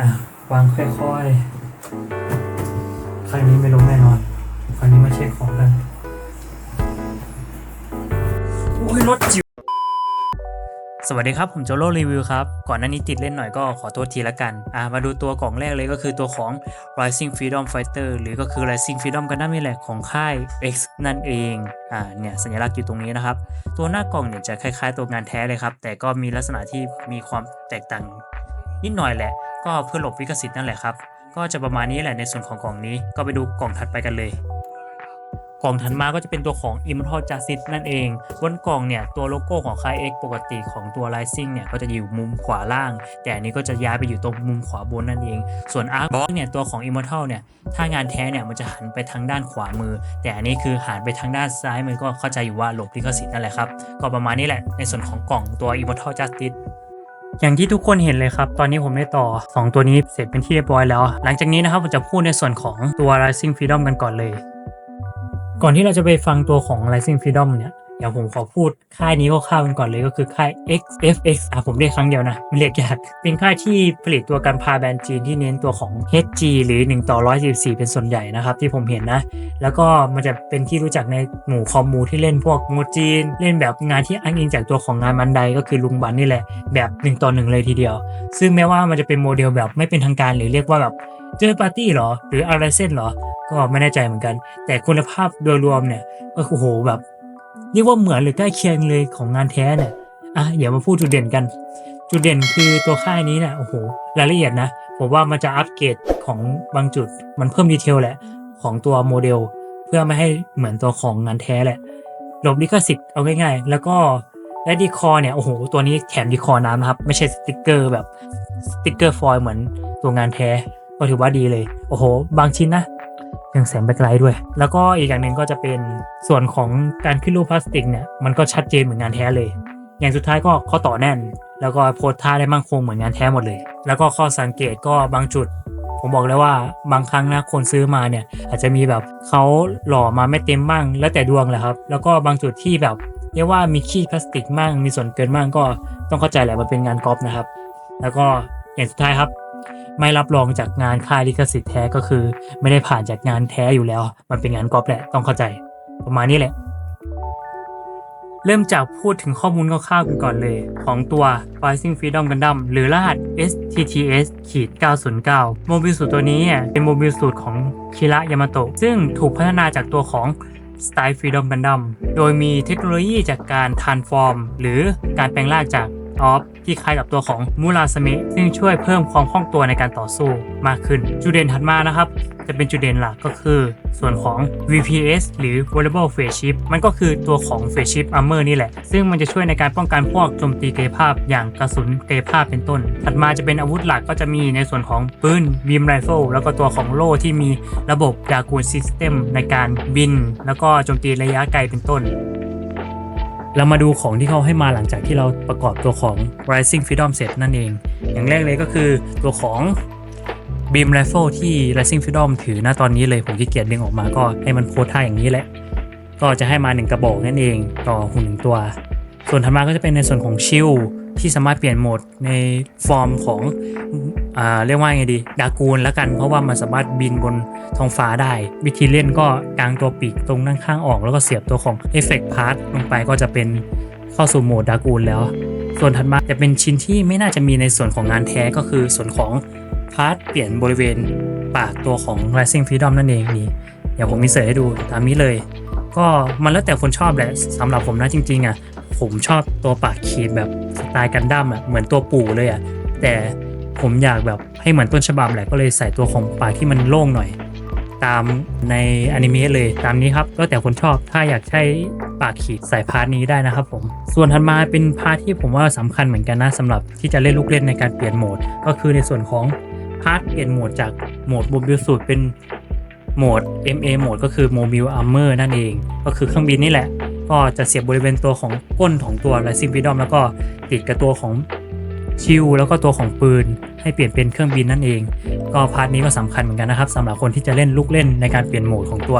อะวางค่อยๆ ครั้งนี้ไม่ล้มแน่นอน ครั้งนี้มาเช็คของกันโอ้ยรถจิ๋วสวัสดีครับ ผมโจโร่รีวิวครับ ก่อนหน้านี้ติดเล่นหน่อยก็ขอโทษทีละกัน อะมาดูตัวกล่องแรกเลยก็คือตัวของ Rising Freedom Fighter หรือก็คือ Rising Freedom กันนั่นนี่แหละของค่าย X นั่นเอง อ่าเนี่ยสัญลักษณ์อยู่ตรงนี้นะครับ ตัวหน้ากล่องเนี่ยจะคล้ายๆตัวงานแท้เลยครับ แต่ก็มีลักษณะที่มีความแตกต่าง นิดหน่อยแหละ ก็เพื่อหลบลิขสิทธิ์นั่นแหละครับ ก็จะประมาณนี้แหละในส่วนของกล่องนี้ ก็ไปดูกล่องถัดไปกันเลย กล่องถัดมาก็จะเป็นตัวของ Immortal Justice นั่นเอง บนกล่องเนี่ยตัวโลโก้ของค่าย X ปกติของตัว Rising เนี่ยก็จะอยู่มุมขวาล่าง แต่อันนี้ก็จะย้ายไปอยู่ตรงมุมขวาบนนั่นเอง ส่วน Arc Box เนี่ยตัวของ Immortal เนี่ยถ้างานแท้เนี่ยมันจะหันไปทางด้านขวามือ แต่อันนี้คือหันไปทางด้านซ้ายมือก็เข้าใจอยู่ว่าหลบลิขสิทธิ์นั่นแหละครับ ก็ประมาณนี้แหละในส่วนของกล่องตัว Immortal Justice อย่างที่ทุกคนเห็นเลยครับ ตอนนี้ผมได้ต่อ 2 ตัวนี้เสร็จเป็นที่เรียบร้อยแล้ว หลังจากนี้นะครับผมจะพูดในส่วนของตัว Rising Freedom กันก่อนเลย ก่อนที่เราจะไปฟังตัวของ Rising Freedom เนี่ย ดี๋ยวผมขอพูดค่ายนี้คร่าวๆกันก่อนเลยก็คือค่าย XFX อะผมเรียกครั้งเดียวนะไม่เรียกยาก เป็นค่ายที่ผลิตตัวกันพาแบรนด์จีนที่เน้นตัวของ HG หรือ 1 ต่อ114เป็นส่วนใหญ่นะครับ ที่ผมเห็นนะ แล้วก็มันจะเป็นที่รู้จักในหมู่คอมมูที่เล่นพวกงูจีน เล่นแบบงานที่อ้างอิงจากตัวของงานมันไดก็คือลุงบันนี่แหละแบบ1ต่อ1เลยทีเดียว ซึ่งแม้ว่ามันจะเป็นโมเดลแบบไม่เป็นทางการหรือเรียกว่าแบบเจอปาร์ตี้หรอ หรืออะไรเส้นหรอก็ไม่แน่ใจเหมือนกัน แต่คุณภาพโดยรวมเนี่ยก็โอ้โหแบบ เรียกว่าเหมือนหรือใกล้เคียงเลยของงานแท้เนี่ยอะเดี๋ยวมาพูดจุดเด่นกัน จุดเด่นคือตัวค่ายนี้เนี่ยโอ้โหรายละเอียดนะผมว่ามันจะอัปเกรดของบางจุดมันเพิ่มดีเทลแหละของตัวโมเดล เพื่อไม่ให้เหมือนตัวของงานแท้แหละหลบลิขสิทธิ์เอาง่ายๆ แล้วก็และดีคอเนี่ยโอ้โหตัวนี้แถมดีคอน้ำนะครับ ไม่ใช่สติกเกอร์แบบสติกเกอร์ฟอยล์เหมือนตัวงานแท้ก็ถือว่าดีเลย โอ้โห บางชิ้นนะ ยังแสงไปไกลด้วย แล้วก็อีกอย่างหนึ่งก็จะเป็นส่วนของการขึ้นรูปพลาสติกเนี่ยมันก็ชัดเจนเหมือนงานแท้เลย อย่างสุดท้ายก็ข้อต่อแน่น แล้วก็โพสท่าได้มั่นคงเหมือนงานแท้หมดเลย แล้วก็ข้อสังเกตก็บางจุด ผมบอกเลยว่าบางครั้งนะคนซื้อมาเนี่ย อาจจะมีแบบเขาหล่อมาไม่เต็มบ้างแล้วแต่ดวงแหละครับ แล้วก็บางจุดที่แบบเรียกว่ามีขี้พลาสติกมั่งมีส่วนเกินมั่งก็ต้องเข้าใจแหละมันเป็นงานกอล์ฟนะครับ แล้วก็อย่างสุดท้ายครับ ไม่รับรองจากงานค่ายลิขสิทธิ์แท้ก็คือ ไม่ได้ผ่านจากงานแท้อยู่แล้ว มันเป็นงานกอล์ฟแหละต้องเข้าใจ ประมาณนี้แหละ เริ่มจากพูดถึงข้อมูลคร่าวๆกันก่อนเลย ของตัว Rising Freedom Gundam หรือรหัส STTS 909 โมบิลสูตรตัวนี้เนี่ยเป็นโมบิลสูตรของคิระยามาโตะซึ่งถูกพัฒนาจากตัวของ Style Freedom Gundam โดยมีเทคโนโลยีจากการ transform หรือการแปลงร่างจาก ออฟที่คล้ายกับตัวของมูราสเมะซึ่งช่วยเพิ่มความคล่องตัวในการต่อสู้มากขึ้น จุดเด่นถัดมานะครับ จะเป็นจุดเด่นหลักก็คือ ส่วนของ VPS หรือ Variable Phase Shift มันก็คือตัวของ Phase Shift Armor นี่แหละ ซึ่งมันจะช่วยในการป้องกันพวกโจมตีกายภาพอย่างกระสุนกายภาพเป็นต้น ถัดมาจะเป็นอาวุธหลักก็จะมีในส่วนของปืน Beam Rifle แล้วก็ตัวของโล่ที่มีระบบ Dragoon System ในการบิน แล้วก็โจมตีระยะไกลเป็นต้น เรามาดูของที่เขาให้มาหลังจากที่เราประกอบตัวของ Rising Freedom เสร็จนั่นเอง อย่างแรกเลยก็คือตัวของ Beam Rifle ที่ Rising Freedom ถือณตอนนี้เลยผมขี้เกียจดึงออกมาก็ให้มันโพสท่าอย่างนี้แหละ ก็จะให้มา 1 กระบอกนั่นเองต่อหุ่นหนึ่งตัว ส่วนถัดมาก็จะเป็นในส่วนของชิลที่สามารถเปลี่ยนโหมดในฟอร์มของ เรียกว่าไงดี ดากูนแล้วกัน เพราะว่ามันสามารถบินบนท้องฟ้าได้ วิธีเล่นก็กางตัวปีกตรงด้านข้างออก แล้วก็เสียบตัวของ Effect Part ลงไปก็จะเป็นเข้าสู่โหมดดากูนแล้ว ส่วนถัดมาจะเป็นชิ้นที่ไม่น่าจะมีในส่วนของงานแท้ก็คือส่วนของพาร์ทเปลี่ยนบริเวณปากตัวของ Rising Freedom นั่นเองนี่เดี๋ยวผมมีเสิร์ชให้ดูตามนี้เลย ก็มันแล้วแต่คนชอบแหละสำหรับผมนะจริงๆอะผมชอบตัวปากขีดแบบสไตล์กันดั้มอะเหมือนตัวปู่เลยอะแต่ ผมอยากแบบให้เหมือนต้นฉบับแหละก็เลยใส่ตัวของปากที่มันโล่งหน่อย ตามในอนิเมะเลยตามนี้ครับก็แต่คนชอบถ้าอยากใช้ปากขีดใส่พาร์ทนี้ได้นะครับผม ส่วนถัดมาเป็นพาร์ทที่ผมว่าสำคัญเหมือนกันนะสำหรับที่จะเล่นลูกเล่นในการเปลี่ยนโหมด ก็คือในส่วนของพาร์ทเปลี่ยนโหมดจากโหมดบมบิลสูตรเป็นโหมด MA โหมดก็คือ Mobile Armor นั่นเอง ก็คือเครื่องบินนี่แหละ ก็จะเสียบบริเวณตัวของก้นของตัว Rising Freedom แล้วก็ติดกับตัวของ ชิลแล้วก็ตัวของปืนให้เปลี่ยนเป็นเครื่องบินนั่นเอง ก็พาร์ทนี้ก็สำคัญเหมือนกันนะครับสำหรับคนที่จะเล่นลูกเล่นในการเปลี่ยนโหมดของตัว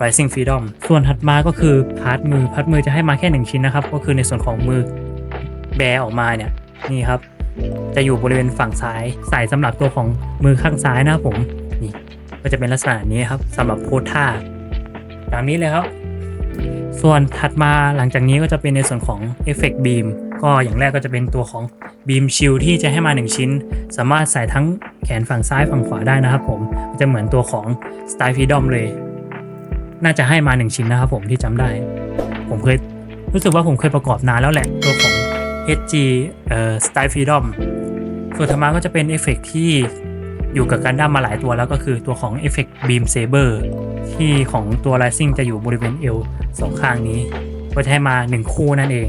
Rising Freedom ส่วนถัดมาก็คือพาร์ทมือพาร์ทมือจะให้มาแค่หนึ่งชิ้นนะครับ ก็คือในส่วนของมือแบออกมาเนี่ยนี่ครับ จะอยู่บริเวณฝั่งซ้ายใส่สำหรับตัวของมือข้างซ้ายนะครับผมนี่ก็จะเป็นลักษณะนี้ครับสำหรับโพท่าตามนี้เลยครับส่วนถัดมาหลังจากนี้ก็จะเป็นในส่วนของ Effect Beam ก็อย่างแรกก็จะเป็นตัวของ Beam Shield ที่จะให้มา 1 ชิ้น สามารถใส่ทั้งแขนฝั่งซ้ายฝั่งขวาได้นะครับผมจะเหมือนตัวของ Style Freedom เลย น่าจะให้มา 1 ชิ้นนะครับผมที่จำได้ ผมเคยรู้สึกว่าผมเคยประกอบนานแล้วแหละตัวของ HG เอ่อ Style Freedom ส่วนธรรมาก็จะเป็นเอฟเฟกต์ที่อยู่กับการด้ามมาหลายตัวแล้วก็คือตัวของ Effect Beam Saber ที่ของตัว Rising จะอยู่บริเวณเอวสองข้างนี้ ก็จะให้มา 1 คู่นั่นเอง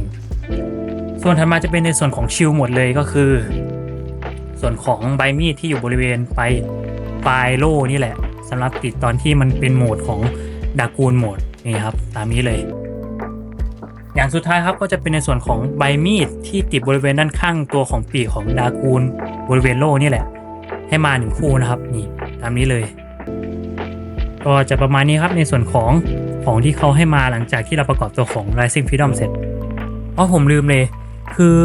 ส่วนถัดมาจะเป็นในส่วนของชิลหมดเลยก็คือ ส่วนของใบมีดที่อยู่บริเวณไปปลายโล่นี่แหละสำหรับติดตอนที่มันเป็นโหมดของดากูลโหมดนี่ครับตามนี้เลย อย่างสุดท้ายครับก็จะเป็นในส่วนของใบมีดที่ติดบริเวณด้านข้างตัวของปีกของดากูลบริเวณโล่นี่แหละ ให้มาหนึ่งคู่นะครับนี่ตามนี้เลยก็จะประมาณนี้ครับในส่วนของของที่เขาให้มาหลังจากที่เราประกอบตัวของ Rising Freedom เสร็จเพราะผมลืมเลย คือ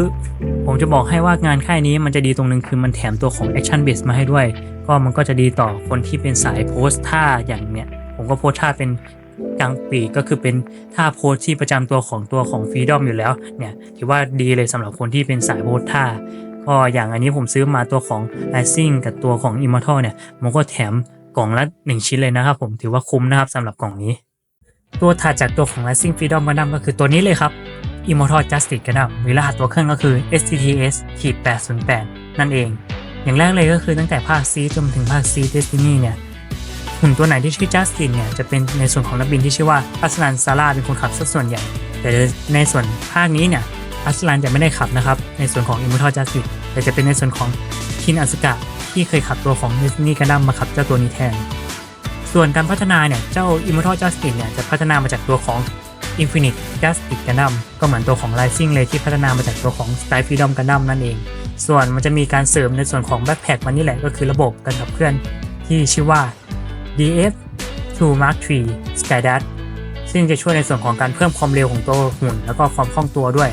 ผมจะบอกให้ว่างานค่ายนี้มันจะดีตรงนึงคือมันแถมตัวของ Action Base มาให้ด้วย ก็มันก็จะดีต่อคนที่เป็นสายโพสท่าอย่างเนี้ยผมก็โพสท่าเป็นกลางปีกก็คือเป็นท่าโพสที่ประจำตัวของตัวของ Freedom อยู่แล้วเนี่ยถือว่าดีเลยสำหรับคนที่เป็นสายโพสท่าก็อย่างอันนี้ผมซื้อมาตัวของ Rising กับตัวของ Immortal เนี่ยมันก็แถมกล่องละ 1 ชิ้นเลยนะครับผมถือว่าคุ้มนะครับสำหรับกล่องนี้ ตัวถัดจากตัวของ Rising Freedom Gundam ก็คือตัวนี้เลยครับ Immortal Justice Gundam มีรหัสตัวเครื่องก็คือ STTS 808 นั่นเอง อย่างแรกเลยก็คือตั้งแต่ภาค C จนถึงภาค C Destiny เนี่ยหุ่นตัวไหนที่ชื่อ Justin เนี่ยจะเป็นในส่วนของนักบินที่ชื่อว่าอัสลันซาร่าเป็นคนขับซะส่วนใหญ่ แต่ในส่วนภาคนี้เนี่ยอัสลันจะไม่ได้ขับนะครับ ในส่วนของ Immortal Justice แต่จะเป็นในส่วนของคินอ s สกะที่เคยขับตัวของ Destiny Gundam มาขับเจ้าตัวนี้แทนส่วนการพัฒนาเนี่ย เจ้า Immortal Justice เนี่ยจะพัฒนามาจากตัวของ Infinite Justice Gundam ก็เหมือนตัวของ Rising เลยที่พัฒนามาจากตัวของ Style Freedom Gundam นั่นเอง ส่วนมันจะมีการเสริมในส่วนของ Backpack มันนี่แหละก็คือระบบการขับเคลื่อนที่ชื่อว่า DF 2 Mark 3 Skydash ซึ่งจะช่วยในส่วนของการเพิ่มความเร็วของตัวหุ่น แล้วก็ความคล่องตัวด้วย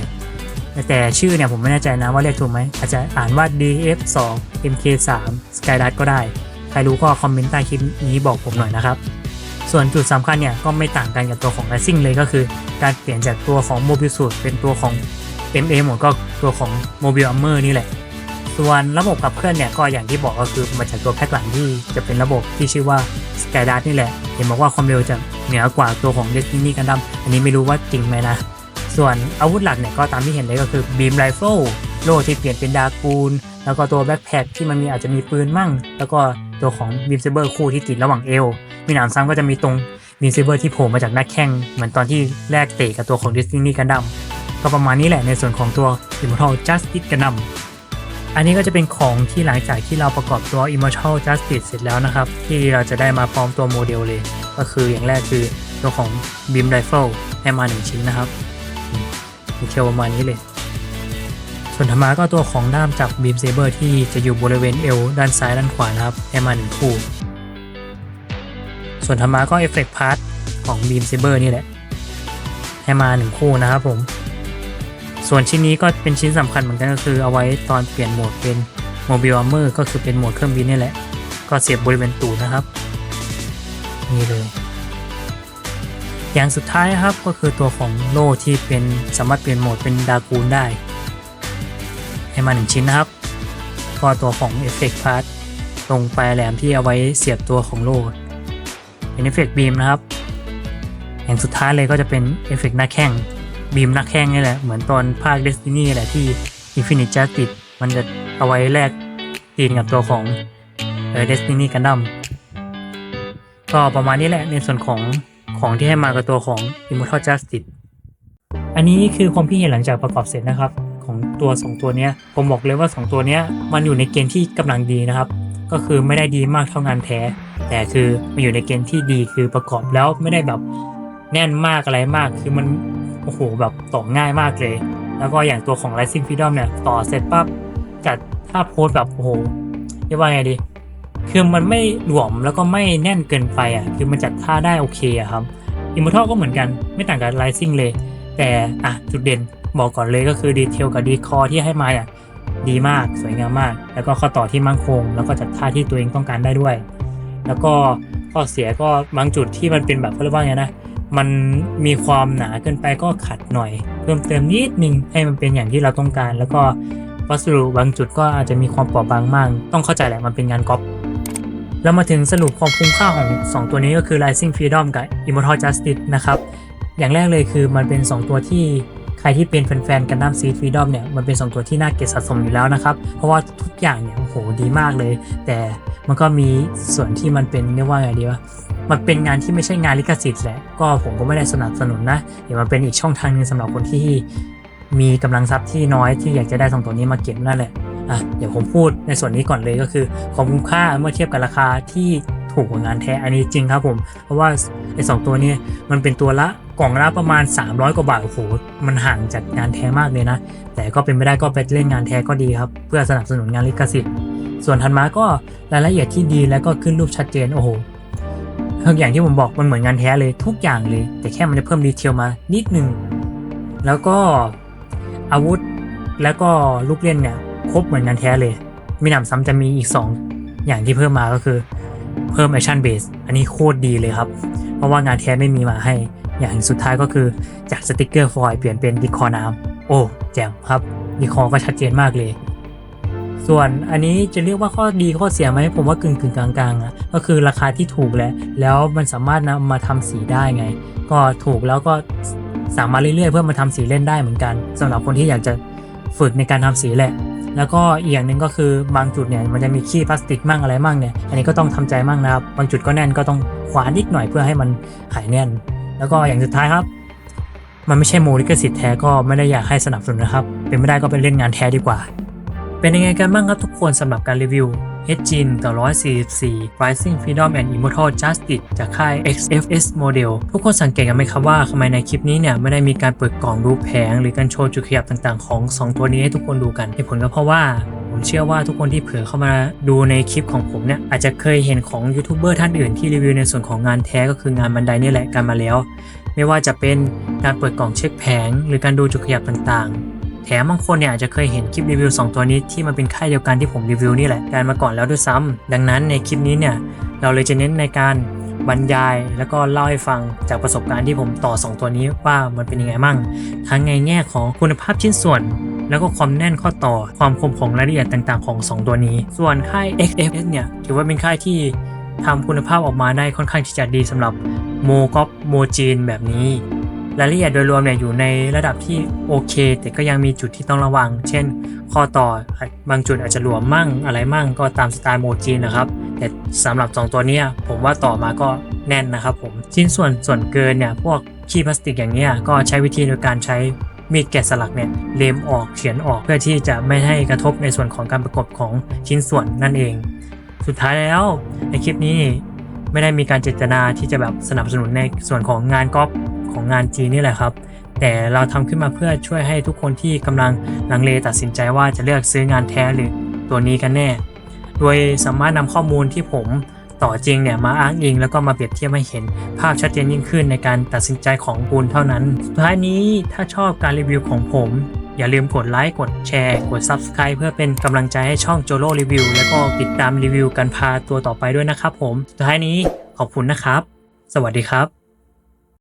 แต่ชื่อเนี่ยผมไม่แน่ใจนะว่าเรียกถูกไหมอาจจะอ่านว่า DF 2 MK 3 Skydash ก็ได้ ใครรู้ก็คอมเมนต์ใต้คลิปนี้บอกผมหน่อยนะครับ ส่วนจุดสำคัญเนี่ยก็ไม่ต่างกันกับตัวของ Rising เลยก็คือ การเปลี่ยนจากตัวของ Mobile Suit เป็นตัวของ MA หมดก็ตัวของ Mobile Armor นี่แหละ ส่วนระบบขับเคลื่อนเนี่ยก็อย่างที่บอกก็คือมาจากตัวแพ็คหลังที่จะเป็นระบบที่ชื่อว่า Skydash นี่แหละ เห็นบอกว่าความเร็วจะเหนือกว่าตัวของ Destiny Gundam อันนี้ไม่รู้ว่าจริงไหมนะ ส่วนอาวุธหลักเนี่ยก็ตามที่เห็นเลยก็คือ Beam Rifle โล่ที่เปลี่ยนเป็นดากูล แล้วก็ตัวแบ็คแพคที่มันมีอาจจะมีปืนมั่ง แล้วก็ ตัวของ Beam Saber คู่ที่ติดระหว่างเอว มีหนามซ้ำก็จะมีตรง Beam Saber ที่โผล่มาจากหน้าแข้ง เหมือนตอนที่แลกเตะกับตัวของ Destiny Gundam ก็ประมาณนี้แหละในส่วนของตัว Immortal Justice Gundam อันนี้ก็จะเป็นของที่หลังจากที่เราประกอบตัว Immortal Justice เสร็จแล้วนะครับ ที่เราจะได้มาพร้อมตัวโมเดลเลย ก็คืออย่างแรกคือตัวของ Beam Rifle ให้มา1ชิ้นนะครับมีเทลประมาณนี้เลย ส่วนธรรมาก็ตัวของด้ามจับ Beam Saber ที่จะอยู่บริเวณเอวด้านซ้ายด้านขวานะครับให้มา1คู่ ส่วนธรรมาก็ Effect Part ของ Beam Saber นี่แหละให้มา1คู่นะครับผม ส่วนชิ้นนี้ก็เป็นชิ้นสำคัญเหมือนกันก็คือเอาไว้ตอนเปลี่ยนโหมดเป็น Mobile Armor ก็คือเป็นโหมดเครื่องบินนี่แหละ ก็เสียบบริเวณตูดนะครับ นี่เลย อย่างสุดท้ายครับก็คือตัวของโล่ที่เป็นสามารถเปลี่ยนโหมดเป็นดากูลได้ ให้มาหนึ่งชิ้นนะครับก็ตัวของ Effect Part ตรงปลายแหลมที่เอาไว้เสียบตัวของโล่เป็น Effect Beam นะครับ อย่างสุดท้ายเลยก็จะเป็น Effect หน้าแข้งบีมหนักแข้งนี่แหละ เหมือนตอนภาค Destiny แหละที่ Infinite Justice มันจะเอาไว้แลกตีนกับตัวของเออ Destiny Gundam ก็ประมาณนี้แหละในส่วนของของที่ให้มากับตัวของ Immortal Justice อันนี้คือความคิดเห็นหลังจากประกอบเสร็จนะครับ ตัว 2 ตัวเนี้ยผมบอกเลยว่า 2 ตัวเนี้ยมันอยู่ในเกณฑ์ที่กำลังดีนะครับ ก็คือไม่ได้ดีมากเท่างานแท้ แต่คือมันอยู่ในเกณฑ์ที่ดีคือประกอบแล้วไม่ได้แบบแน่นมากอะไรมาก คือมันโอ้โหแบบต่อง่ายมากเลย แล้วก็อย่างตัวของ Rising Freedom เนี่ยต่อเสร็จปั๊บจัดท่าโพสแบบโอ้โหเรียกว่าไงดีคือมันไม่หลวมแล้วก็ไม่แน่นเกินไปอะคือมันจัดท่าได้โอเคอะครับ Immortal ก็เหมือนกันไม่ต่างกับ Rising เลย แต่อะจุดเด่น บอกก่อนเลยก็คือดีเทลกับดีคอที่ให้มาอะดีมากสวยงามมาก แล้วก็ข้อต่อที่มั่งคง แล้วก็จัดท่าที่ตัวเองต้องการได้ด้วย แล้วก็ข้อเสียก็บางจุดที่มันเป็นแบบเขาเรียกว่าไงนะมันมีความหนาเกินไปก็ขัดหน่อย เพิ่มเติมนิดนึงให้มันเป็นอย่างที่เราต้องการ แล้วก็วัสดุบางจุดก็อาจจะมีความเปราะบางมาก ต้องเข้าใจแหละมันเป็นงานก๊อปแล้วมาถึงสรุปความคุ้มค่าของ 2 ตัวนี้ก็คือ Rising Freedom กับ Immortal Justice นะครับ อย่างแรกเลยคือมันเป็น 2 ตัวที่ ใครที่เป็นแฟนๆกันดั้มซีฟรีดอมเนี่ยมันเป็น2ตัวที่น่าเก็บสะสมอยู่แล้วนะครับ เพราะว่าทุกอย่างเนี่ยโอ้โหดีมากเลย แต่มันก็มีส่วนที่มันเป็นเรียกว่าไงดีวะมันเป็นงานที่ไม่ใช่งานลิขสิทธิ์แหละก็ผมก็ไม่ได้สนับสนุนนะเดี๋ยวมันเป็นอีกช่องทางหนึงสำหรับคนที่มีกำลังทรัพย์ที่น้อยที่อยากจะได้สองตัวนี้มาเก็บนั่นแหละอะเดี๋ยวผมพูดในส่วนนี้ก่อนเลยก็คือความคุ้มค่าเมื่อเทียบกับราคาที่ถูกกว่างานแท้อันนี้จริงครับผม เพราะว่าไอ้สองตัวเนี้มันเป็นตัวละ กล่องละประมาณ 300 กว่าบาทโอ้โหมันห่างจากงานแท้มากเลยนะ แต่ก็เป็นไม่ได้ก็ไปเล่นงานแท้ก็ดีครับ เพื่อสนับสนุนงานลิขสิทธิ์ ส่วนทันมาก็รายละเอียดที่ดีแล้วก็ขึ้นรูปชัดเจนโอ้โหทุกอย่างที่ผมบอกมันเหมือนงานแท้เลยทุกอย่างเลย แต่แค่มันจะเพิ่มดีเทลมานิดนึงแล้วก็อาวุธแล้วก็ลูกเล่นเนี่ยครบเหมือนงานแท้เลยมีหนำซ้ำจะมีอีก 2 อย่างที่เพิ่มมาก็คือเพิ่มแอคชั่นเบสอันนี้โคตรดีเลยครับ เพราะว่างานแท้ไม่มีมาให้ อย่างสุดท้ายก็คือจากสติกเกอร์ฟอยล์เปลี่ยนเป็นดีคอน้ำโอ้แจ่มครับดีคอก็ชัดเจนมากเลย ส่วนอันนี้จะเรียกว่าข้อดีข้อเสียไหมผมว่ากึ่งกึ่งกลางๆอะก็คือราคาที่ถูกแหละแล้วมันสามารถนำมาทำสีได้ไง ก็ถูกแล้วก็สามารถเรื่อยๆ เพื่อมาทำสีเล่นได้เหมือนกันสำหรับคนที่อยากจะฝึกในการทำสีแหละ แล้วก็อีกอย่างหนึ่งก็คือบางจุดเนี่ยมันจะมีขี้พลาสติกมั่งอะไรมั่งเนี่ย อันนี้ก็ต้องทำใจมั่งนะครับ บางจุดก็แน่นก็ต้องขวานนิดหน่อยเพื่อให้มันหายแน่น แล้วก็อย่างสุดท้ายครับ มันไม่ใช่โมลิขสิทธิ์แท้ก็ไม่ได้อยากให้สนับสนุนนะครับ เป็นไม่ได้ก็ไปเล่นงานแท้ดีกว่า เป็นยังไงกันบ้างครับทุกคนสำหรับการรีวิว h g i n ต่อ144 Rising Freedom and Immortal Justice จากค่าย XFS Model ทุกคนสังเกตกันไหมครับว่าทำไมในคลิปนี้เนี่ยไม่ได้มีการเปิดกล่องรูปแผง หรือการโชว์จุดขยับต่างๆของ 2 ตัวนี้ให้ทุกคนดูกันเหตุผลก็เพราะว่า ผมเชื่อว่าทุกคนที่เผื่อเข้ามาดูในคลิปของผมเนี่ยอาจจะเคยเห็นของยูทูบเบอร์ท่านอื่นที่รีวิวในส่วนของงานแท้ก็คืองานบันไดนี่แหละกันมาแล้ว ไม่ว่าจะเป็นการเปิดกล่องเช็คแผง หรือการดูจุดขยับต่างๆ แถมบางคนเนี่ยอาจจะเคยเห็นคลิปรีวิว 2 ตัวนี้ที่มันเป็นค่ายเดียวกันที่ผมรีวิวนี่แหละการมาก่อนแล้วด้วยซ้ำดังนั้นในคลิปนี้เนี่ยเราเลยจะเน้นในการบรรยายแล้วก็เล่าให้ฟังจากประสบการณ์ที่ผมต่อ 2 ตัวนี้ว่ามันเป็นยังไงมั่งทั้งในแง่ของคุณภาพชิ้นส่วน แล้วก็ความแน่นข้อต่อความคมของรายละเอียดต่างๆ ของ 2 ตัวนี้ ส่วนค่าย XFS เนี่ย ถือว่าเป็นค่ายที่ทำคุณภาพออกมาได้ค่อนข้างที่จะดีสำหรับโมก๊อปโมจีนแบบนี้ รายละเอียดโดยรวมเนี่ยอยู่ในระดับที่โอเค แต่ก็ยังมีจุดที่ต้องระวัง เช่น ข้อต่อบางจุดอาจจะหลวมมั่งอะไรมั่งก็ตามสไตล์โมจีนนะครับ แต่สำหรับ 2 ตัวนี้ผมว่าต่อมาก็แน่นนะครับผมชิ้นส่วนส่วนเกินเนี่ยพวกขี้พลาสติกอย่างเนี้ยก็ใช้วิธีโดยการใช้ มีดแกะสลักเนี่ยเลมออกเขียนออกเพื่อที่จะไม่ให้กระทบในส่วนของการประกบของชิ้นส่วนนั่นเอง สุดท้ายแล้วในคลิปนี้ไม่ได้มีการเจตนาที่จะแบบสนับสนุนในส่วนของงานก๊อปของงานจีนนี่แหละครับ แต่เราทำขึ้นมาเพื่อช่วยให้ทุกคนที่กำลังลังเลตัดสินใจว่าจะเลือกซื้องานแท้หรือตัวนี้กันแน่ โดยสามารถนำข้อมูลที่ผม ต่อจริงเนี่ยมาอ้างอิงแล้วก็มาเปรียบเทียบให้เห็นภาพชัดเจนยิ่งขึ้นในการตัดสินใจของคุณเท่านั้น สุดท้ายนี้ถ้าชอบการรีวิวของผม อย่าลืมกดไลค์กดแชร์ กด Subscribe เพื่อเป็นกำลังใจให้ช่องโจโลกรีวิวแล้วก็ติดตามรีวิวกันพาตัวต่อไปด้วยนะครับผม สุดท้ายนี้ขอบคุณนะครับ สวัสดีครับ